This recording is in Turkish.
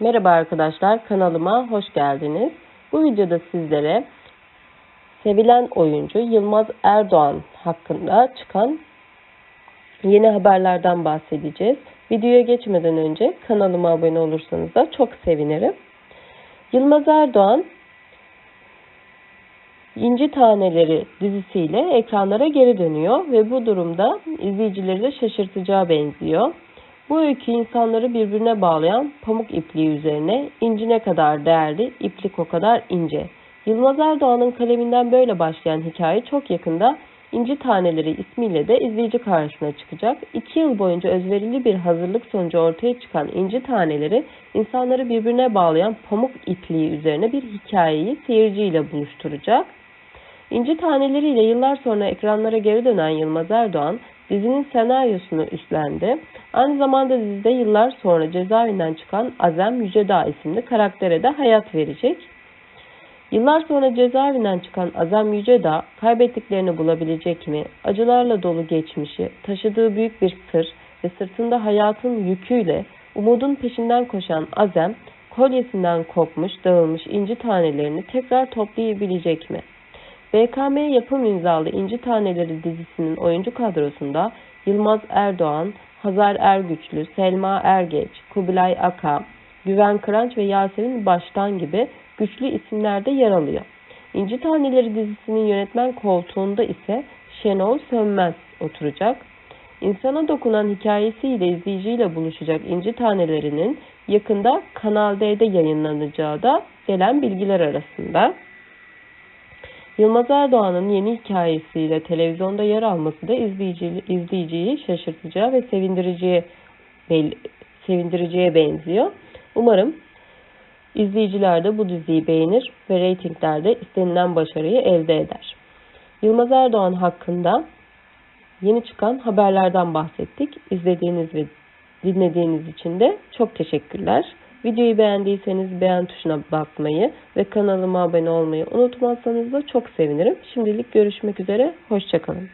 Merhaba arkadaşlar, kanalıma hoş geldiniz. Bu videoda sizlere sevilen oyuncu Yılmaz Erdoğan hakkında çıkan yeni haberlerden bahsedeceğiz. Videoya geçmeden önce kanalıma abone olursanız da çok sevinirim. Yılmaz Erdoğan İnci Taneleri dizisiyle ekranlara geri dönüyor ve bu durumda izleyicileri de şaşırtacağı benziyor. Bu öykü insanları birbirine bağlayan pamuk ipliği üzerine inci ne kadar değerli, iplik o kadar ince. Yılmaz Erdoğan'ın kaleminden böyle başlayan hikaye çok yakında İnci Taneleri ismiyle de izleyici karşısına çıkacak. İki yıl boyunca özverili bir hazırlık sonucu ortaya çıkan İnci Taneleri insanları birbirine bağlayan pamuk ipliği üzerine bir hikayeyi seyirciyle buluşturacak. İnci taneleriyle yıllar sonra ekranlara geri dönen Yılmaz Erdoğan dizinin senaryosunu üstlendi. Aynı zamanda dizide yıllar sonra cezaevinden çıkan Azem Yücedağ isimli karaktere de hayat verecek. Yıllar sonra cezaevinden çıkan Azem Yücedağ kaybettiklerini bulabilecek mi? Acılarla dolu geçmişi, taşıdığı büyük bir sır ve sırtında hayatın yüküyle umudun peşinden koşan Azem kolyesinden kopmuş, dağılmış inci tanelerini tekrar toplayabilecek mi? BKM yapım imzalı İnci Taneleri dizisinin oyuncu kadrosunda Yılmaz Erdoğan, Hazar Ergüçlü, Selma Ergeç, Kubilay Aka, Güven Kıranç ve Yasemin Baştan gibi güçlü isimler de yer alıyor. İnci Taneleri dizisinin yönetmen koltuğunda ise Şenol Sönmez oturacak. İnsana dokunan hikayesiyle izleyiciyle buluşacak İnci Tanelerinin yakında Kanal D'de yayınlanacağı da gelen bilgiler arasında. Yılmaz Erdoğan'ın yeni hikayesiyle televizyonda yer alması da izleyici, izleyiciyi şaşırtacağı ve sevindireceği, sevindireceğe benziyor. Umarım izleyiciler de bu diziyi beğenir ve reytinglerde istenilen başarıyı elde eder. Yılmaz Erdoğan hakkında yeni çıkan haberlerden bahsettik. İzlediğiniz ve dinlediğiniz için de çok teşekkürler. Videoyu beğendiyseniz beğen tuşuna bakmayı ve kanalıma abone olmayı unutmazsanız da çok sevinirim. Şimdilik görüşmek üzere, hoşçakalın.